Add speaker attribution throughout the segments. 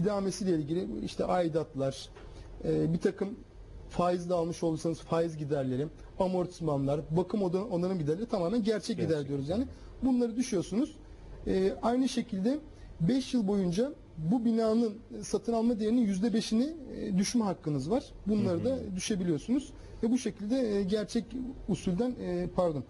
Speaker 1: idamesiyle ilgili işte aidatlar, e, bir takım faizle almış olursanız faiz giderleri, amortismanlar, bakım onların giderleri tamamen gerçek, gider
Speaker 2: Gerçek
Speaker 1: diyoruz yani. Bunları düşüyorsunuz. E, aynı şekilde 5 yıl boyunca bu binanın satın alma değerinin %5'ini e, düşme hakkınız var. Bunları da düşebiliyorsunuz. Ve bu şekilde e, gerçek usulden e, pardon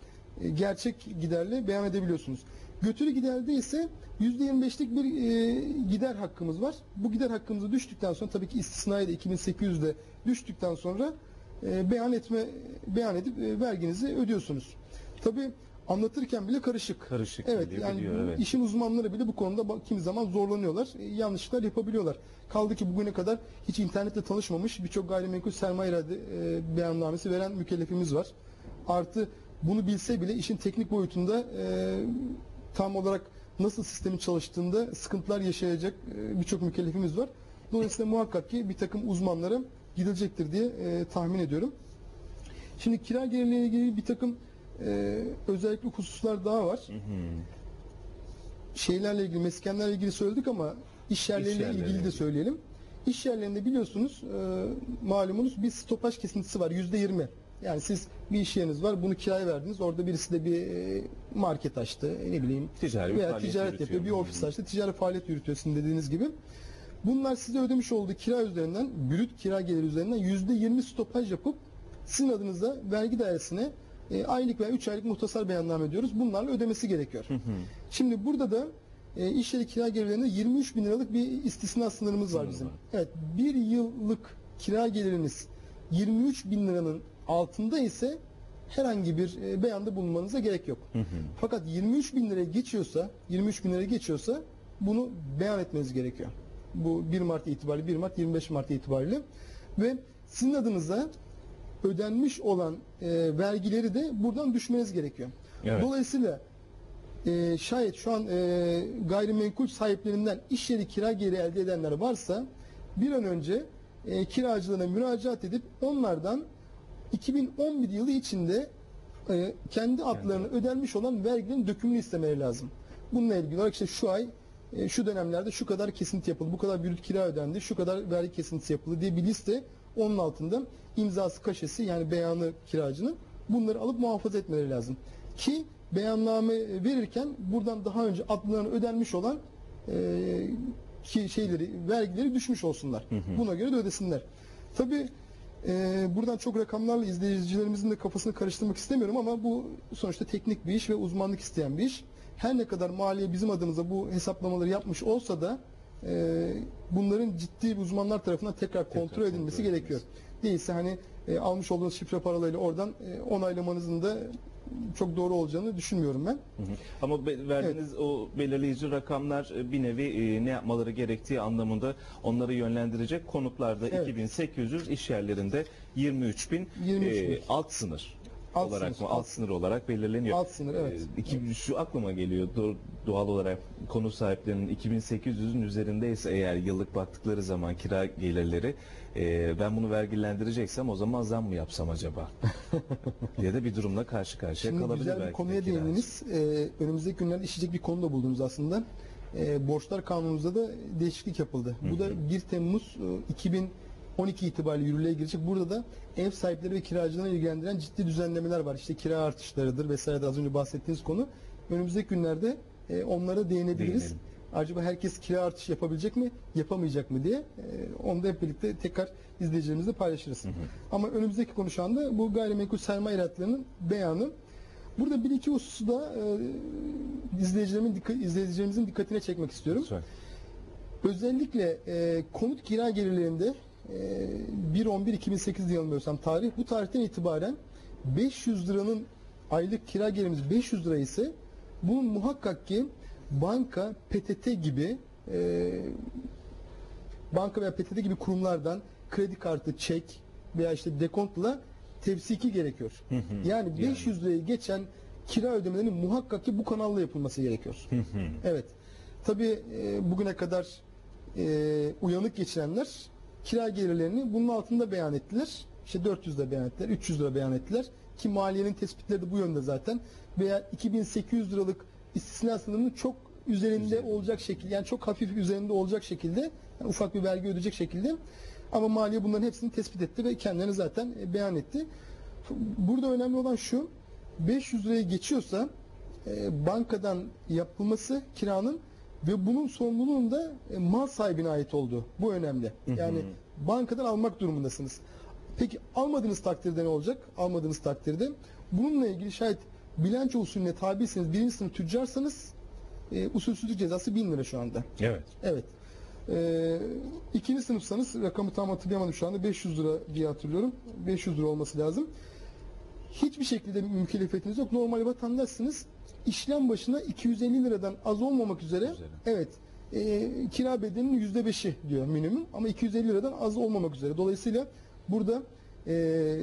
Speaker 1: gerçek giderle beyan edebiliyorsunuz. Götürü giderde ise %25'lik bir e, gider hakkımız var. Bu gider hakkımızı düştükten sonra tabii ki istisnai de 2800'de düştükten sonra e, beyan etme beyan edip e, verginizi ödüyorsunuz. Tabii anlatırken bile karışık.
Speaker 2: Karışık
Speaker 1: Evet
Speaker 2: geliyor,
Speaker 1: yani
Speaker 2: biliyor,
Speaker 1: bu
Speaker 2: evet.
Speaker 1: işin uzmanları bile bu konuda kimi zaman zorlanıyorlar. E, yanlışlıklar yapabiliyorlar. Kaldı ki bugüne kadar hiç internetle tanışmamış birçok gayrimenkul sermaye irade e, beyannamesi veren mükellefimiz var. Artı bunu bilse bile işin teknik boyutunda e, tam olarak nasıl sistemin çalıştığında sıkıntılar yaşayacak e, birçok mükellefimiz var. Dolayısıyla muhakkak ki bir takım uzmanlara gidilecektir diye e, tahmin ediyorum. Şimdi kira gelirleriyle ilgili bir takım e, özellikle hususlar daha var. Şeylerle ilgili, meskenlerle ilgili söyledik ama iş yerleriyle
Speaker 2: İş
Speaker 1: ilgili de söyleyelim. İş yerlerinde biliyorsunuz e, malumunuz bir stopaj kesintisi var yüzde yirmi. Yani siz bir iş yeriniz var bunu kiraya verdiniz. Orada birisi de bir e, market açtı. Ne bileyim
Speaker 2: Ticari
Speaker 1: veya ticaret
Speaker 2: yürütüyor.
Speaker 1: yapıyor. Bir ofis açtı. Ticari faaliyet yürütüyor sizin dediğiniz gibi. Bunlar size ödemiş olduğu kira üzerinden, brüt kira geliri üzerinden yüzde yirmi stopaj yapıp sizin adınıza vergi dairesine e, aylık veya 3 aylık muhtasar beyanname ediyoruz. Bunlarla ödemesi gerekiyor. Şimdi burada da e, iş yeri kira gelirlerinde 23 bin liralık bir istisna sınırımız var bizim. Evet, bir yıllık kira geliriniz 23 bin liranın altında ise herhangi bir e, beyanda bulunmanıza gerek yok. Fakat 23 bin liraya geçiyorsa, 23 bin liraya geçiyorsa bunu beyan etmeniz gerekiyor. Bu 1 Mart itibariyle 1 Mart 25 Mart itibariyle ve sizin adınıza ödenmiş olan e, vergileri de buradan düşmeniz gerekiyor.
Speaker 2: Evet.
Speaker 1: Dolayısıyla e, şayet şu an e, gayrimenkul sahiplerinden iş yeri kira geliri elde edenler varsa bir an önce e, kiracılarına müracaat edip onlardan 2011 yılı içinde e, kendi adlarına ödenmiş olan vergilerin dökümünü istemeleri lazım. Bununla ilgili olarak işte şu ay e, şu dönemlerde şu kadar kesinti yapıldı, bu kadar brüt kira ödendi, şu kadar vergi kesintisi yapıldı diye bir liste onun altında imzası kaşesi yani beyanı kiracının bunları alıp muhafaza etmeleri lazım. Ki beyanname verirken buradan daha önce adlarına ödenmiş olan e, ki şeyleri vergileri düşmüş olsunlar. Buna göre de ödesinler. Tabii e, buradan çok rakamlarla izleyicilerimizin de kafasını karıştırmak istemiyorum ama bu sonuçta teknik bir iş ve uzmanlık isteyen bir iş. Her ne kadar maliye bizim adımıza bu hesaplamaları yapmış olsa da e, bunların ciddi uzmanlar tarafından tekrar kontrol
Speaker 2: kontrol
Speaker 1: edilmesi
Speaker 2: edilmesi.
Speaker 1: gerekiyor. Değilse hani e, almış olduğunuz şifre paralarıyla oradan e, onaylamanızın da çok doğru olacağını düşünmüyorum ben.
Speaker 2: Hı hı. Ama be- verdiğiniz o belirleyici rakamlar e, bir nevi e, ne yapmaları gerektiği anlamında onları yönlendirecek. Konutlarda
Speaker 1: Evet.
Speaker 2: 2800, iş yerlerinde 23000
Speaker 1: 23.000.
Speaker 2: e, alt sınır
Speaker 1: Alt
Speaker 2: olarak
Speaker 1: sınır,
Speaker 2: mı? Alt,
Speaker 1: alt
Speaker 2: sınır olarak belirleniyor.
Speaker 1: Alt sınır, evet.
Speaker 2: E, iki, şu aklıma geliyor do- doğal olarak konut sahiplerinin 2800'ün üzerindeyse eğer yıllık baktıkları zaman kira gelirleri e, ben bunu vergilendireceksem o zaman zam mı yapsam acaba? diye de bir durumla karşı karşıya
Speaker 1: Şimdi
Speaker 2: kalabilir
Speaker 1: güzel bir konuya değindiniz. Ee, önümüzdeki günlerde işleyecek bir konu da buldunuz aslında. Ee, borçlar kanunumuzda da değişiklik yapıldı. Bu da 1 Temmuz e, 2012 itibariyle yürürlüğe girecek. Burada da ev sahipleri ve kiracılarını ilgilendiren ciddi düzenlemeler var. İşte kira artışlarıdır vesaire de az önce bahsettiğiniz konu. Önümüzdeki günlerde e, onlara değinebiliriz.
Speaker 2: Değinelim.
Speaker 1: Acaba herkes kira artışı yapabilecek mi, yapamayacak mı diye e, onu da hep birlikte tekrar izleyicilerimizle paylaşırız. Ama önümüzdeki konu şu anda bu gayrimenkul sermaye iratlarının beyanı. Burada bir iki hususu da e, izleyicilerimin dikkat, izleyicilerimizin dikkatine çekmek istiyorum.
Speaker 2: Lütfen.
Speaker 1: Özellikle e, konut kira gelirlerinde 1.11.2008 diye yanılmıyorsam tarih bu tarihten itibaren 500 liranın aylık kira gelirimiz 500 lira ise bunun muhakkak ki banka, PTT gibi e, banka veya PTT gibi kurumlardan kredi kartı, çek veya işte dekontla tevsiki gerekiyor. Yani 500 lirayı geçen kira ödemelerinin muhakkak ki bu kanalla yapılması gerekiyor. evet. Tabii e, bugüne kadar e, uyanık geçirenler kira gelirlerini bunun altında beyan ettiler. İşte 400 lira beyan ettiler, 300 lira beyan ettiler. Ki maliyenin tespitleri de bu yönde zaten. Veya 2800 liralık istisna sınırını çok üzerinde
Speaker 2: Üzerinde.
Speaker 1: olacak şekilde yani çok hafif üzerinde olacak şekilde yani ufak bir vergi ödeyecek şekilde ama maliye bunların hepsini tespit etti ve kendilerini zaten e, beyan etti. Burada önemli olan şu 500 liraya geçiyorsa e, bankadan yapılması kiranın ve bunun sorumluluğun da e, mal sahibine ait olduğu. Bu önemli. Yani bankadan almak durumundasınız. Peki almadığınız takdirde ne olacak? Almadığınız takdirde bununla ilgili şayet bilanço usulüne tabiyseniz birinci sınıf tüccarsanız e, usulsüzlük cezası 1000 lira şu anda.
Speaker 2: Evet.
Speaker 1: Evet. Ee, ikinci sınıfsanız rakamı tam hatırlayamadım şu anda 500 lira diye hatırlıyorum. 500 lira olması lazım. Hiçbir şekilde bir mükellefiyetiniz yok. Normal vatandaşsınız. İşlem başına 250 liradan az olmamak üzere,
Speaker 2: Üzere.
Speaker 1: evet e, kira bedelinin %5'i diyor minimum ama 250 liradan az olmamak üzere. Dolayısıyla burada e,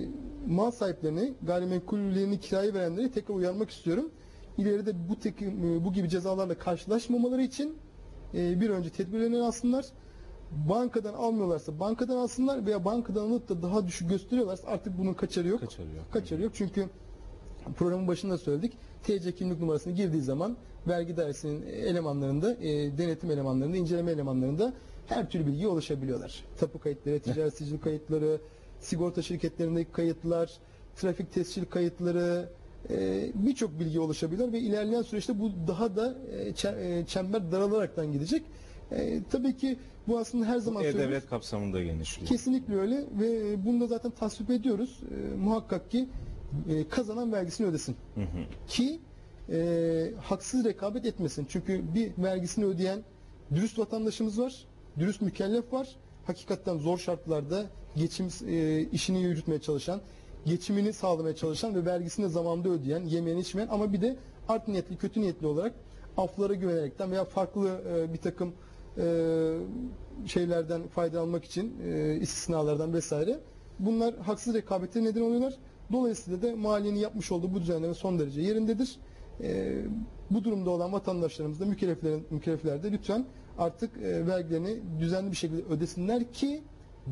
Speaker 1: mal sahiplerini, gayrimenkullerini kiraya verenleri tekrar uyarmak istiyorum. İleride bu tek, e, bu gibi cezalarla karşılaşmamaları için e, bir önce tedbirlerini alsınlar. Bankadan almıyorlarsa bankadan alsınlar veya bankadan alıp da daha düşük gösteriyorlarsa artık bunun kaçarı yok.
Speaker 2: Kaçarı yok.
Speaker 1: Kaçarı yok çünkü programın başında söyledik. TC kimlik numarasını girdiği zaman vergi dairesinin elemanlarında, e, denetim elemanlarında, inceleme elemanlarında her türlü bilgiye ulaşabiliyorlar. Tapu kayıtları, ticaret sicil kayıtları, sigorta şirketlerindeki kayıtlar, trafik tescil kayıtları, e, birçok bilgiye ulaşabiliyor ve ilerleyen süreçte bu daha da e, e, çember daralaraktan gidecek. E, tabii ki bu aslında her zaman söylüyoruz.
Speaker 2: E-Devlet kapsamında genişliyor.
Speaker 1: Kesinlikle öyle ve e, bunu da zaten tasvip ediyoruz. E, muhakkak ki e, kazanan vergisini ödesin.
Speaker 2: Hı hı.
Speaker 1: Ki e, haksız rekabet etmesin. Çünkü bir vergisini ödeyen dürüst vatandaşımız var, dürüst mükellef var. Hakikaten zor şartlarda geçim e, işini yürütmeye çalışan, geçimini sağlamaya çalışan ve vergisini de zamanında ödeyen, yemeğini içmeyen ama bir de art niyetli, kötü niyetli olarak aflara güvenerekten veya farklı e, bir takım şeylerden faydalanmak için e, istisnalardan vesaire bunlar haksız rekabete neden oluyorlar. Dolayısıyla da maliyenin yapmış olduğu bu düzenleme son derece yerindedir. E, bu durumda olan vatandaşlarımız da mükellefler de lütfen artık e, vergilerini düzenli bir şekilde ödesinler ki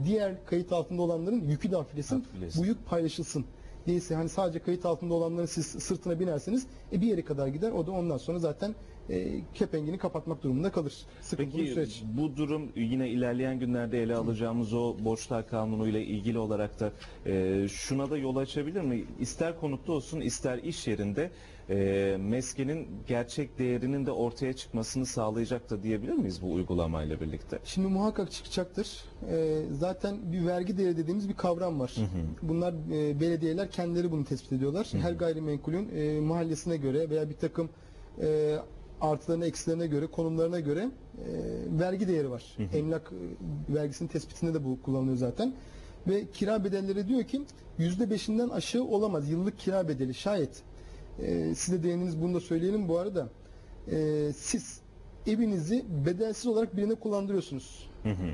Speaker 1: diğer kayıt altında olanların yükü de. Hafiflesin. Bu yük paylaşılsın. Değilse hani sadece kayıt altında olanların siz sırtına binerseniz e, bir yere kadar gider. O da ondan sonra zaten e, kepengini kapatmak durumunda kalır. Sıkıntılı
Speaker 2: Peki
Speaker 1: süreç.
Speaker 2: bu durum yine ilerleyen günlerde ele alacağımız o borçlar kanunu ile ilgili olarak da e, şuna da yol açabilir mi? İster konutta olsun ister iş yerinde e, meskenin gerçek değerinin de ortaya çıkmasını sağlayacak da diyebilir miyiz bu uygulamayla birlikte?
Speaker 1: Şimdi muhakkak çıkacaktır. Ee, zaten bir vergi değeri dediğimiz bir kavram var. Bunlar e, belediyeler kendileri bunu tespit ediyorlar. Her gayrimenkulün e, mahallesine göre veya bir takım e, artılarına eksilerine göre, konumlarına göre e, vergi değeri var. Emlak e, vergisinin tespitinde de bu kullanılıyor zaten. Ve kira bedelleri diyor ki %5'inden aşağı olamaz yıllık kira bedeli şayet. E, size değininiz bunu da söyleyelim bu arada. E, siz evinizi bedelsiz olarak birine kullandırıyorsunuz
Speaker 2: Hı hı.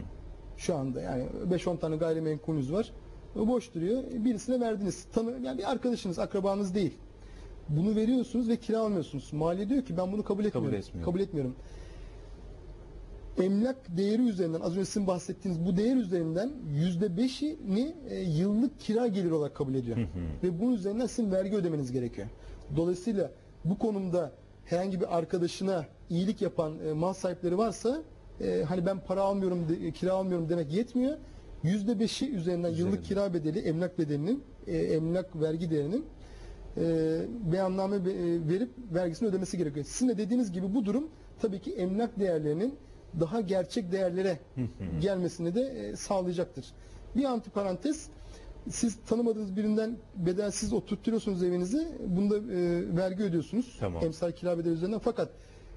Speaker 1: şu anda. Yani 5-10 tane gayrimenkulünüz var. Boş duruyor. Birisine verdiniz. Tanı, yani bir arkadaşınız, akrabanız değil. Bunu veriyorsunuz ve kira almıyorsunuz. Maliye diyor ki ben bunu kabul etmiyorum.
Speaker 2: etmiyorum.
Speaker 1: Kabul etmiyorum. Emlak değeri üzerinden az önce sizin bahsettiğiniz bu değer üzerinden yüzde beşini e, yıllık kira geliri olarak kabul ediyor. Ve bunun üzerinden sizin vergi ödemeniz gerekiyor. Dolayısıyla bu konumda herhangi bir arkadaşına iyilik yapan e, mal sahipleri varsa e, hani ben para almıyorum, de- kira almıyorum demek yetmiyor. Yüzde beşi üzerinden yıllık kira bedeli, emlak bedelinin, e, emlak vergi değerinin e, beyanname be- e, verip vergisini ödemesi gerekiyor. Sizin de dediğiniz gibi bu durum tabii ki emlak değerlerinin daha gerçek değerlere gelmesini de e, sağlayacaktır. Bir antiparantez siz tanımadığınız birinden bedelsiz oturtuyorsunuz evinizi. Bunda e, vergi ödüyorsunuz.
Speaker 2: Tamam.
Speaker 1: Emsal kira bedeli üzerinden. Fakat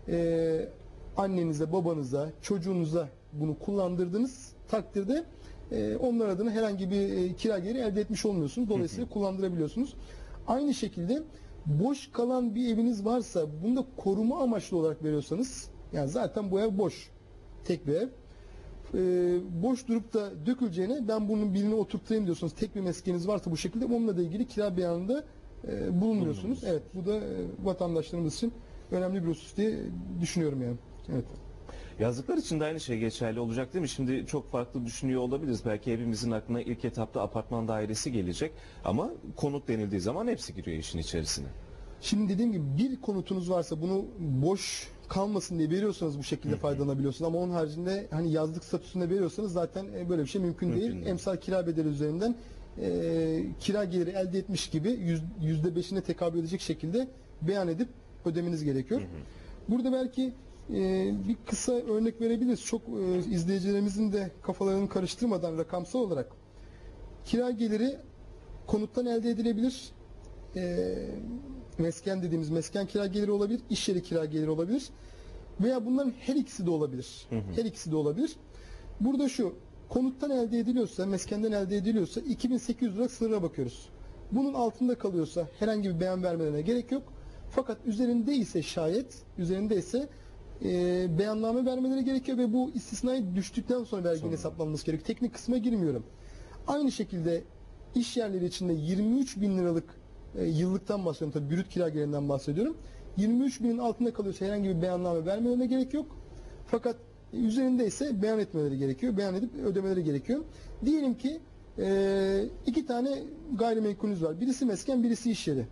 Speaker 1: e, annenize, babanıza, çocuğunuza bunu kullandırdığınız takdirde e, onlar adına herhangi bir e, kira geliri elde etmiş olmuyorsunuz. Dolayısıyla kullandırabiliyorsunuz. Aynı şekilde boş kalan bir eviniz varsa bunu da koruma amaçlı olarak veriyorsanız yani zaten bu ev boş. Tek bir ev. E, boş durup da döküleceğine ben bunun biline oturtayım diyorsunuz. Tek bir meskeniniz varsa bu şekilde onunla da ilgili kira beyanında e, bulunmuyorsunuz. Evet bu da e, vatandaşlarımız için önemli bir husus diye düşünüyorum yani. Evet.
Speaker 2: Yazlıklar için de aynı şey geçerli olacak değil mi? Şimdi çok farklı düşünüyor olabiliriz. Belki hepimizin aklına ilk etapta apartman dairesi gelecek ama konut denildiği zaman hepsi giriyor işin içerisine.
Speaker 1: Şimdi dediğim gibi bir konutunuz varsa bunu boş kalmasın diye veriyorsanız bu şekilde faydalanabiliyorsunuz ama onun haricinde hani yazlık statüsünde veriyorsanız zaten e, böyle bir şey mümkün,
Speaker 2: Mümkün
Speaker 1: değil.
Speaker 2: değil.
Speaker 1: Emsal kira bedeli üzerinden e, kira geliri elde etmiş gibi yüz- yüzde beşine tekabül edecek şekilde beyan edip ödemeniz gerekiyor. Burada belki e, bir kısa örnek verebiliriz. Çok e, izleyicilerimizin de kafalarını karıştırmadan rakamsal olarak kira geliri konuttan elde edilebilir. E, mesken dediğimiz mesken kira geliri olabilir, iş yeri kira geliri olabilir. Veya bunların her ikisi de olabilir. Her ikisi de olabilir. Burada şu konuttan elde ediliyorsa, meskenden elde ediliyorsa 2800 lira sınıra bakıyoruz. Bunun altında kalıyorsa herhangi bir beyan vermelerine gerek yok. Fakat üzerinde ise şayet, üzerinde ise e, beyanname vermeleri gerekiyor ve bu istisnai düştükten sonra verginin hesaplanması gerekiyor. Teknik kısma girmiyorum. Aynı şekilde iş yerleri içinde 23 bin liralık e, yıllıktan bahsediyorum tabii brüt kira gelirinden bahsediyorum. 23 binin altında kalıyorsa herhangi bir beyanname vermelerine gerek yok. Fakat üzerinde ise beyan etmeleri gerekiyor. Beyan edip ödemeleri gerekiyor. Diyelim ki e, iki tane gayrimenkulünüz var. Birisi mesken, birisi iş yeri.